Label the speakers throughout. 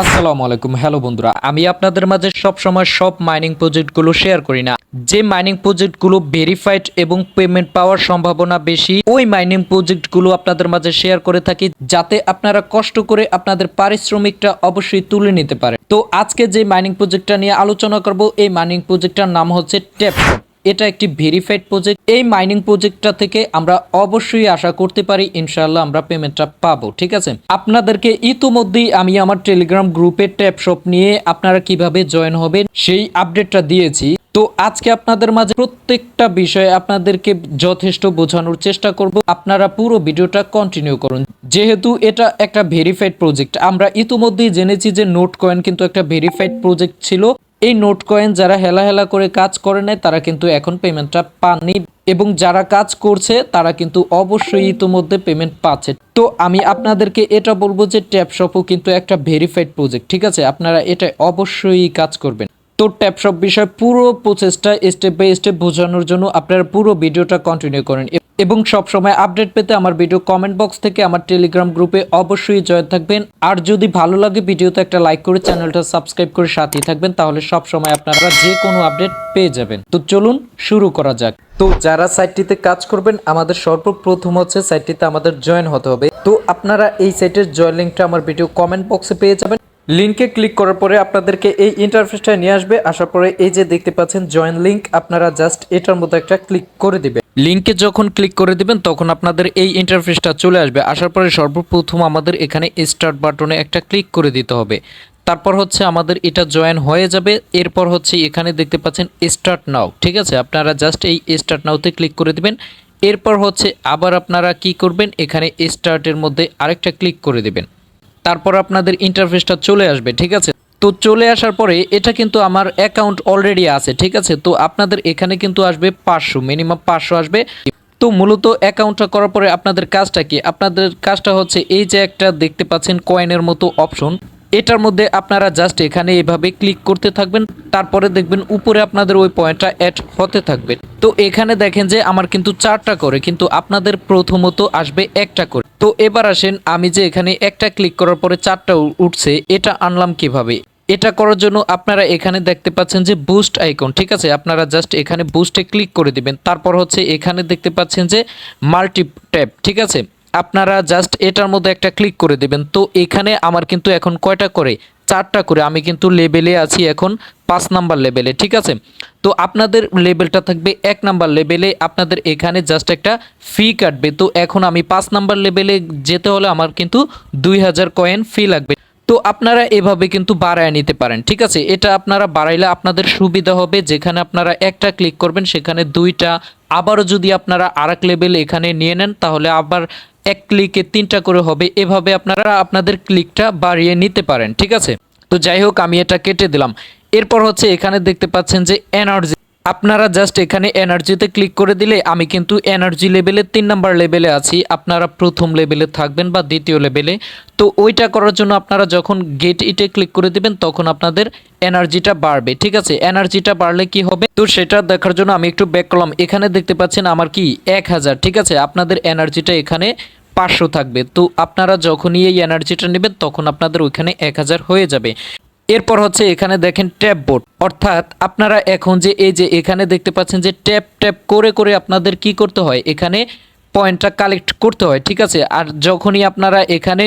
Speaker 1: আসসালামু আলাইকুম। হ্যালো বন্ধুরা, আমি আপনাদের মাঝে সব সময় সব মাইনিং প্রজেক্টগুলো শেয়ার করি না। যে মাইনিং প্রজেক্টগুলো ভেরিফাইড এবং পেমেন্ট পাওয়ার সম্ভাবনা বেশি, ওই মাইনিং প্রজেক্টগুলো আপনাদের মাঝে শেয়ার করে থাকি, যাতে আপনারা কষ্ট করে আপনাদের পারিশ্রমিকটা অবশ্যই তুলে নিতে পারে তো আজকে যে মাইনিং প্রজেক্টটা নিয়ে আলোচনা করব, এই মাইনিং প্রজেক্টটার নাম হচ্ছে ট্যাপশপ এটা একটি ভেরিফাইড প্রজেক্ট এই মাইনিং প্রজেক্টটা থেকে আমরা অবশ্যই আশা করতে পারি, ইনশাআল্লাহ আমরা পেমেন্টটা পাবো, ঠিক আছে? আপনাদেরকে ইতোমধ্যেই আমি আমার টেলিগ্রাম গ্রুপের ট্যাপ শপ নিয়ে আপনারা কীভাবে জয়েন হবেন সেই আপডেটটা দিয়েছি। তো আজকে আপনাদের মাঝে প্রত্যেকটা বিষয়ে আপনাদেরকে যথেষ্ট বোঝানোর চেষ্টা করব। আপনারা পুরো ভিডিওটা কন্টিনিউ করুন। যেহেতু এটা একটা ভেরিফাইড প্রজেক্ট আমরা ইতোমধ্যেই জেনেছি যে নোট কয়েন কিন্তু একটা ভেরিফাইড প্রজেক্ট ছিল। এই নোট কয়েন যারা হেলা হেলা করে কাজ করে নেয়, তারা কিন্তু এখন পেমেন্টটা পাননি এবং যারা কাজ করছে, তারা কিন্তু অবশ্যই ইতিমধ্যে পেমেন্ট পাচ্ছে। তো আমি আপনাদেরকে এটা বলব যে ট্যাপশপও কিন্তু একটা ভেরিফাইড প্রজেক্ট ঠিক আছে? আপনারা এটা অবশ্যই কাজ করবেন। তো ট্যাপশপ বিষয় পুরো প্রসেসটা স্টেপ বাই স্টেপ বোঝানোর জন্য আপনারা পুরো ভিডিওটা কন্টিনিউ করেন। এবং সব সময় আপডেট পেতে আমার ভিডিও কমেন্ট বক্স থেকে আমার টেলিগ্রাম গ্রুপে অবশ্যই জয়েন থাকবেন। আর যদি ভালো লাগে ভিডিওতে একটা লাইক করে চ্যানেলটা সাবস্ক্রাইব করে সাথেই থাকবেন, তাহলে সব সময় আপনারা যে কোনো আপডেট পেয়ে যাবেন। তো চলুন শুরু করা যাক। তো যারা সাইটটিতে কাজ করবেন, আমাদের সর্বপ্রথম হচ্ছে সাইটটিতে আমাদের জয়েন হতে হবে। তো আপনারা এই সাইটের জয়েন লিঙ্কটা আমার ভিডিও কমেন্ট বক্সে পেয়ে যাবেন। লিঙ্কে ক্লিক করার পরে আপনাদেরকে এই ইন্টারফেসটা নিয়ে আসবে। আসার পরে এই যে দেখতে পাচ্ছেন জয়েন লিঙ্ক আপনারা জাস্ট এটার মধ্যে একটা ক্লিক করে দিবেন। লিঙ্কে যখন ক্লিক করে দিবেন, তখন আপনাদের এই ইন্টারফেসটা চলে আসবে। আসার পরে সর্বপ্রথম আমাদের এখানে স্টার্ট বাটনে একটা ক্লিক করে দিতে হবে। তারপর হচ্ছে আমাদের এটা জয়েন হয়ে যাবে। এরপর হচ্ছে এখানে দেখতে পাচ্ছেন স্টার্ট নাও ঠিক আছে? আপনারা জাস্ট এই স্টার্ট নাওতে ক্লিক করে দিবেন। এরপর হচ্ছে আবার আপনারা কি করবেন? এখানে স্টার্টের মধ্যে আরেকটা ক্লিক করে দিবেন। তারপর আপনাদের ইন্টারফেসটা চলে আসবে, ঠিক আছে? তো চলে আসার পরে এটা কিন্তু আমার অ্যাকাউন্ট অলরেডি আছে, ঠিক আছে? তো আপনাদের এখানে কিন্তু আসবে পাঁচশো মিনিমাম পাঁচশো আসবে। তো মূলত অ্যাকাউন্টটা করার পরে আপনাদের কাজটা কি? আপনাদের কাজটা হচ্ছে এই যে একটা দেখতে পাচ্ছেন কয়েনের মতো অপশন এটার মধ্যে আপনারা জাস্ট এখানে এভাবে ক্লিক করতে থাকবেন। তারপরে দেখবেন উপরে আপনাদের ওই পয়েন্টটা অ্যাড হতে থাকবে। তো এখানে দেখেন যে আমার কিন্তু চারটা করে, কিন্তু আপনাদের প্রথমত আসবে একটা করে। তো এবার আসেন আমি যে এখানে একটা ক্লিক করার পরে চারটা উঠছে, এটা আনলাম কীভাবে? এটা করার জন্য আপনারা এখানে দেখতে পাচ্ছেন যে বুস্ট আইকন ঠিক আছে? আপনারা জাস্ট এখানে বুস্টে ক্লিক করে দিবেন। তারপর হচ্ছে এখানে দেখতে পাচ্ছেন যে মাল্টি ট্যাপ ঠিক আছে? আপনারা জাস্ট এটার মধ্যে একটা ক্লিক করে দিবেন। তো এখানে আমার কিন্তু এখন কয়টা করে? চারটা করে, আমি কিন্তু লেভেলে আছি এখন পাঁচ নাম্বার লেভেলে ঠিক আছে? তো আপনাদের লেভেলটা থাকবে এক নাম্বার লেভেলে আপনাদের এখানে জাস্ট একটা ফি কাটবে। তো এখন আমি পাঁচ নাম্বার লেভেলে যেতে হলে আমার কিন্তু দুই হাজার কয়েন ফি লাগবে। তো আপনারা এভাবে কিন্তু বাড়ায় নিতে পারেন, ঠিক আছে? এটা আপনারা বাড়াইলে আপনাদের সুবিধা হবে, যেখানে আপনারা একটা ক্লিক করবেন, সেখানে দুইটা। আবারও যদি আপনারা আরেক লেভেল এখানে নিয়ে নেন, তাহলে আবার এক ক্লিকে তিনটা করে হবে। এভাবে আপনারা আপনাদের ক্লিকটা বাড়িয়ে নিতে পারেন, ঠিক আছে? তো যাই হোক, আমি এটা কেটে দিলাম। এরপর হচ্ছে এখানে দেখতে পাচ্ছেন যে এনার্জি আপনারা জাস্ট এখানে এনার্জিতে ক্লিক করে দিলে আমি কিন্তু এনার্জি লেভেলে তিন নাম্বার লেভেলে আছি। আপনারা প্রথম লেভেলে থাকবেন বা দ্বিতীয় লেভেলে তো ওইটা করার জন্য আপনারা যখন গেট ইটে ক্লিক করে দিবেন, তখন আপনাদের এনার্জিটা বাড়বে, ঠিক আছে? এনার্জিটা বাড়লে কি হবে? তো সেটা দেখার জন্য আমি একটু ব্যাক করলাম এখানে দেখতে পাচ্ছেন আমার কি? এক হাজার, ঠিক আছে? আপনাদের এনার্জিটা এখানে পাঁচশো থাকবে। তো আপনারা যখনই এই এনার্জিটা নেবেন, তখন আপনাদের ওইখানে এক হাজার হয়ে যাবে। এরপর হচ্ছে এখানে দেখেন ট্যাপ বোর্ড। অর্থাৎ আপনারা এখন যে এই যে এখানে দেখতে পাচ্ছেন যে ট্যাপ ট্যাপ করে করে আপনাদের কি করতে হয়? এখানে পয়েন্টটা কালেক্ট করতে হয়, ঠিক আছে? আর যখনই আপনারা এখানে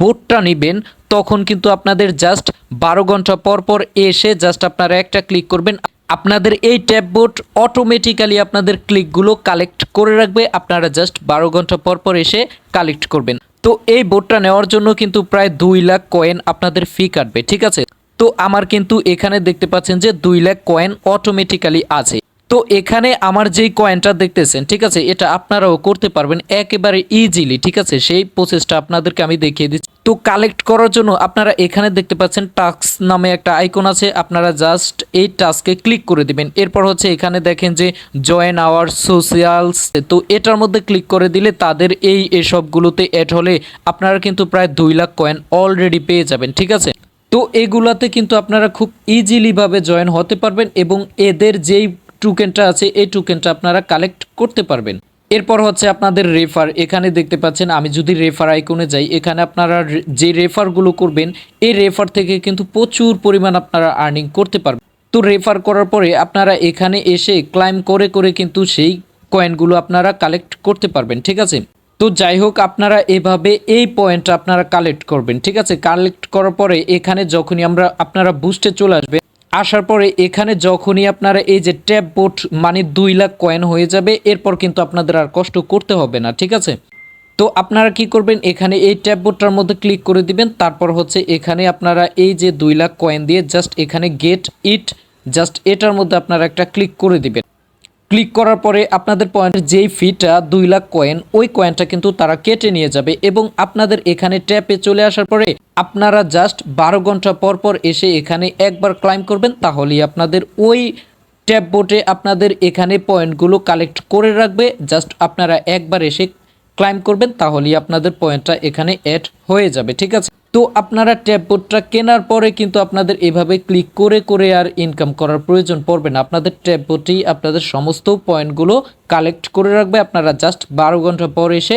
Speaker 1: বোর্ডটা নেবেন, তখন কিন্তু আপনাদের জাস্ট বারো ঘণ্টা পর পর এসে জাস্ট আপনারা একটা ক্লিক করবেন। আপনাদের এই ট্যাব বোর্ড অটোমেটিক্যালি আপনাদের ক্লিকগুলো কালেক্ট করে রাখবে। আপনারা জাস্ট বারো ঘণ্টা পর পর এসে কালেক্ট করবেন। তো এই বোর্ডটা নেওয়ার জন্য কিন্তু প্রায় দুই লাখ কয়েন আপনাদের ফি কাটবে, ঠিক আছে? তো আমার কিন্তু এখানে দেখতে পাচ্ছেন যে দুই লাখ কয়েন অটোমেটিক্যালি আছে। তো এখানে আমার যেই কয়েনটা দেখতেছেন, ঠিক আছে, এটা আপনারাও করতে পারবেন একেবারে ইজিলি ঠিক আছে, সেই প্রসেসটা আপনাদেরকে আমি দেখিয়ে দিচ্ছি। তো কালেক্ট করার জন্য আপনারা এখানে দেখতে পাচ্ছেন টাস্ক নামে একটা আইকন আছে, আপনারা জাস্ট এই টাস্কে ক্লিক করে দিবেন। এরপর হচ্ছে এখানে দেখেন যে জয়েন আওয়ার সোশিয়ালস তো এটার মধ্যে ক্লিক করে দিলে তাদের এই এসবগুলোতে অ্যাড হলে আপনারা কিন্তু প্রায় দুই লাখ কয়েন অলরেডি পেয়ে যাবেন, ঠিক আছে? তো এগুলাতে কিন্তু আপনারা খুব ইজিলি ভাবে জয়েন হতে পারবেন এবং এদের যেই টোকেনটা আছে, এই টোকেনটা আপনারা কালেক্ট করতে পারবেন। এরপর হচ্ছে আপনাদের রেফার এখানে দেখতে পাচ্ছেন, আমি যদি রেফার আইকনে যাই, এখানে আপনারা যে রেফারগুলো করবেন, এই রেফার থেকে কিন্তু প্রচুর পরিমাণ আপনারা আর্নিং করতে পারবেন। তো রেফার করার পরে আপনারা এখানে এসে ক্লাইম করে করে কিন্তু সেই কয়েনগুলো আপনারা কালেক্ট করতে পারবেন, ঠিক আছে? তো যাই হোক, আপনারা এভাবে এই পয়েন্টটা আপনারা কালেক্ট করবেন, ঠিক আছে? কালেক্ট করার পরে এখানে যখনই আমরা, আপনারা বুস্টে চলে আসবে আসার পরে এখানে যখনই আপনারা এই যে ট্যাব বোট মানে দুই লাখ কয়েন হয়ে যাবে, এরপর কিন্তু আপনাদের আর কষ্ট করতে হবে না, ঠিক আছে? তো আপনারা কি করবেন? এখানে এই ট্যাব বোটটার মধ্যে ক্লিক করে দিবেন, তারপর হচ্ছে এখানে আপনারা এই যে দুই লাখ কয়েন দিয়ে জাস্ট এখানে গেট ইট জাস্ট এটার মধ্যে আপনারা একটা ক্লিক করে দিবেন। ক্লিক করার পরে আপনাদের পয়েন্টের যেই ফিটা দুই লাখ কয়েন ওই কয়েনটা কিন্তু তারা কেটে নিয়ে যাবে এবং আপনাদের এখানে ট্যাপে চলে আসার পরে আপনারা জাস্ট বারো ঘণ্টা পর পর এসে এখানে একবার ক্লাইম করবেন, তাহলেই আপনাদের ওই ট্যাব বোটে আপনাদের এখানে পয়েন্টগুলো কালেক্ট করে রাখবে। জাস্ট আপনারা একবার এসে ক্লাইম করবেন, তাহলেই আপনাদের পয়েন্টটা এখানে অ্যাড হয়ে যাবে, ঠিক আছে? তো আপনারা ট্যাব বোর্ডটা কেনার পরে কিন্তু আপনাদের এভাবে ক্লিক করে করে আর ইনকাম করার প্রয়োজন পড়বে না। আপনাদের ট্যাব বোর্ডই আপনাদের সমস্ত পয়েন্টগুলো কালেক্ট করে রাখবে। আপনারা জাস্ট বারো ঘণ্টা পর এসে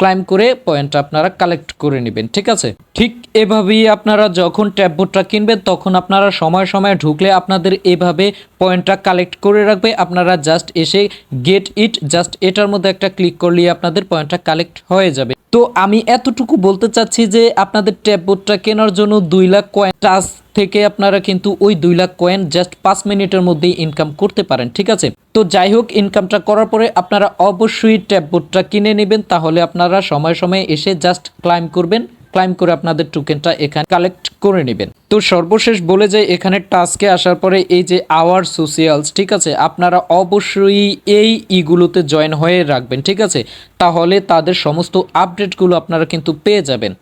Speaker 1: ক্লাইম করে পয়েন্ট আপনারা কালেক্ট করে নেবেন, ঠিক আছে? ঠিক এভাবেই আপনারা যখন ট্যাব বোর্ডটা কিনবেন, তখন আপনারা সময় সময় ঢুকলে আপনাদের এভাবে পয়েন্টটা কালেক্ট করে রাখবে। আপনারা জাস্ট এসে গেট ইট জাস্ট এটার মধ্যে একটা ক্লিক করলেই আপনাদের পয়েন্টটা কালেক্ট হয়ে যাবে। তো আমি এতটুকু বলতে চাচ্ছি যে আপনাদের ট্যাব বোর্ডটা কেনার জন্য দুই লাখ কয়েন টাচ থেকে আপনারা কিন্তু ওই দুই লাখ কয়েন জাস্ট পাঁচ মিনিটের মধ্যেই ইনকাম করতে পারেন, ঠিক আছে? তো যাই হোক ইনকামটা করার পরে আপনারা অবশ্যই ট্যাব বোর্ডটা কিনে নেবেন, তাহলে আপনারা সময় সময়ে এসে জাস্ট ক্লাইম করবেন। ক্লাইম করে আপনাদের টোকেনটা এখানে কালেক্ট করে নেবেন। তো সর্বশেষ বলে যে এখানে টাস্কে আসার পরে এই যে আওয়ার সোশিয়ালস ঠিক আছে? আপনারা অবশ্যই এই ইগুলোতে জয়েন হয়ে রাখবেন, ঠিক আছে? তাহলে তাদের সমস্ত আপডেটগুলো আপনারা কিন্তু পেয়ে যাবেন।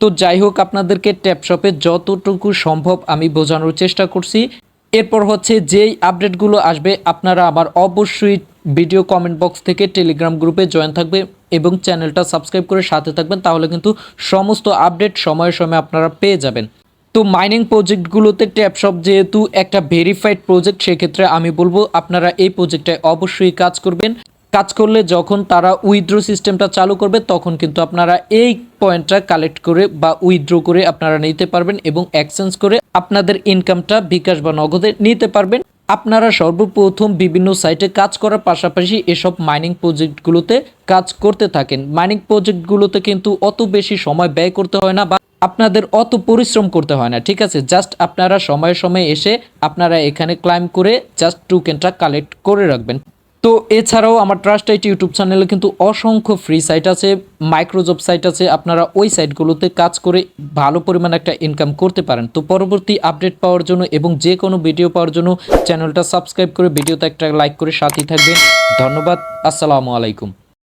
Speaker 1: তো যাই হোক, আপনাদেরকে ট্যাপ শপে যতটুকু সম্ভব আমি বোঝানোর চেষ্টা করছি। এরপর হচ্ছে যেই আপডেটগুলো আসবে, আপনারা আবার অবশ্যই ভিডিও কমেন্ট বক্স থেকে টেলিগ্রাম গ্রুপে জয়েন থাকবে এবং চ্যানেলটা সাবস্ক্রাইব করে সাথে থাকবেন, তাহলে কিন্তু সমস্ত আপডেট সময়ে সময়ে আপনারা পেয়ে যাবেন। তো মাইনিং প্রজেক্টগুলোতে ট্যাপশপ যেহেতু একটা ভেরিফাইড প্রজেক্ট সেক্ষেত্রে আমি বলব আপনারা এই প্রজেক্টটায় অবশ্যই কাজ করবেন। কাজ করলে যখন তারা উইথড্র সিস্টেমটা চালু করবে, তখন কিন্তু আপনারা এই পয়েন্টটা কালেক্ট করে বা উইথড্র করে আপনারা নিতে পারবেন এবং এক্সচেঞ্জ করে আপনাদের ইনকামটা বিকাশ বা নগদে নিতে পারবেন। আপনারা সর্বপ্রথম বিভিন্ন সাইটে কাজ করার পাশাপাশি এসব মাইনিং প্রজেক্টগুলোতে কাজ করতে থাকেন। মাইনিং প্রজেক্টগুলোতে কিন্তু অত বেশি সময় ব্যয় করতে হয় না বা আপনাদের অত পরিশ্রম করতে হয় না, ঠিক আছে? জাস্ট আপনারা সময়ে সময়ে এসে আপনারা এখানে ক্লাইম করে জাস্ট টোকেনটা কালেক্ট করে রাখবেন। তো এছাড়াও আমার ট্রাস্ট আইটি ইউটিউব চ্যানেলে কিন্তু অসংখ্য ফ্রি সাইট আছে মাইক্রোজব সাইট আছে, আপনারা ওই সাইটগুলোতে কাজ করে ভালো পরিমাণ একটা ইনকাম করতে পারেন। তো পরবর্তী আপডেট পাওয়ার জন্য এবং যে কোনো ভিডিও পাওয়ার জন্য চ্যানেলটা সাবস্ক্রাইব করে ভিডিওতে একটা লাইক করে সাথেই থাকবেন। ধন্যবাদ, আসসালামু আলাইকুম।